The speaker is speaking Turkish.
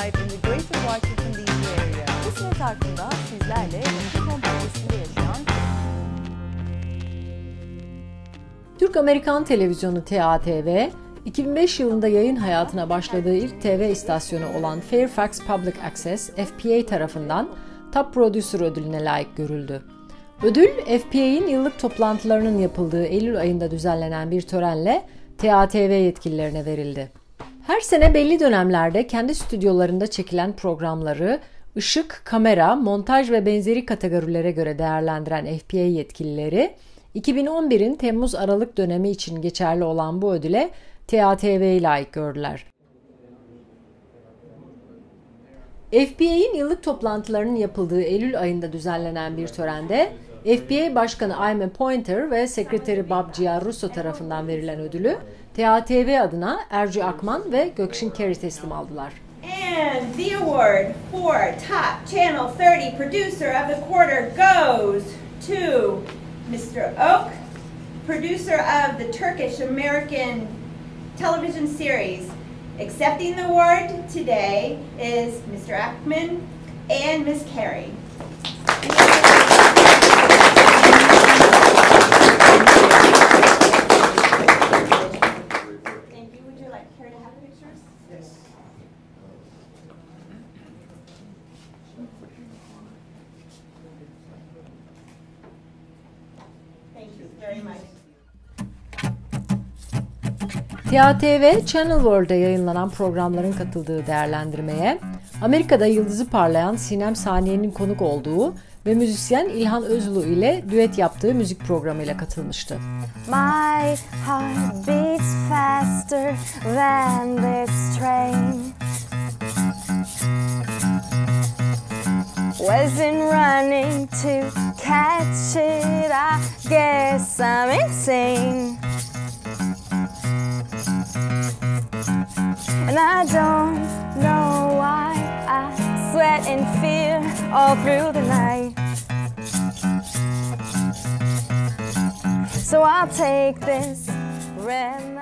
Washington DC area. Kısmet zarfında sizlerle Washington bölgesinde yaşayan Türk-Amerikan Televizyonu TATV, 2005 yılında yayın hayatına başladığı ilk TV istasyonu olan Fairfax Public Access, FPA tarafından Top Producer ödülüne layık görüldü. Ödül, FPA'in yıllık toplantılarının yapıldığı Eylül ayında düzenlenen bir törenle TATV yetkililerine verildi. Her sene belli dönemlerde kendi stüdyolarında çekilen programları ışık, kamera, montaj ve benzeri kategorilere göre değerlendiren FPA yetkilileri 2011'in Temmuz-Aralık dönemi için geçerli olan bu ödüle TATV'yi layık gördüler. FBA'in yıllık toplantılarının yapıldığı Eylül ayında düzenlenen bir törende FBA Başkanı Ayme Pointer ve Sekreteri Bob Giarrusso tarafından verilen ödülü TATV adına Ercü Akman ve Gökşin Kerry teslim aldılar. And the award for Top Channel 30 Producer of the Quarter goes to Mr. Oak, producer of the Turkish American television series. Accepting the award today is Mr. Ackman and Ms. Carey. TATV Channel World'da yayınlanan programların katıldığı değerlendirmeye Amerika'da yıldızı parlayan Sinem Saniye'nin konuk olduğu ve müzisyen İlhan Özlu ile düet yaptığı müzik programıyla katılmıştı. My heart beats faster than this train. Wasn't running to catch it, I guess I'm insane. And I don't know why I sweat and fear all through the night. So I'll take this red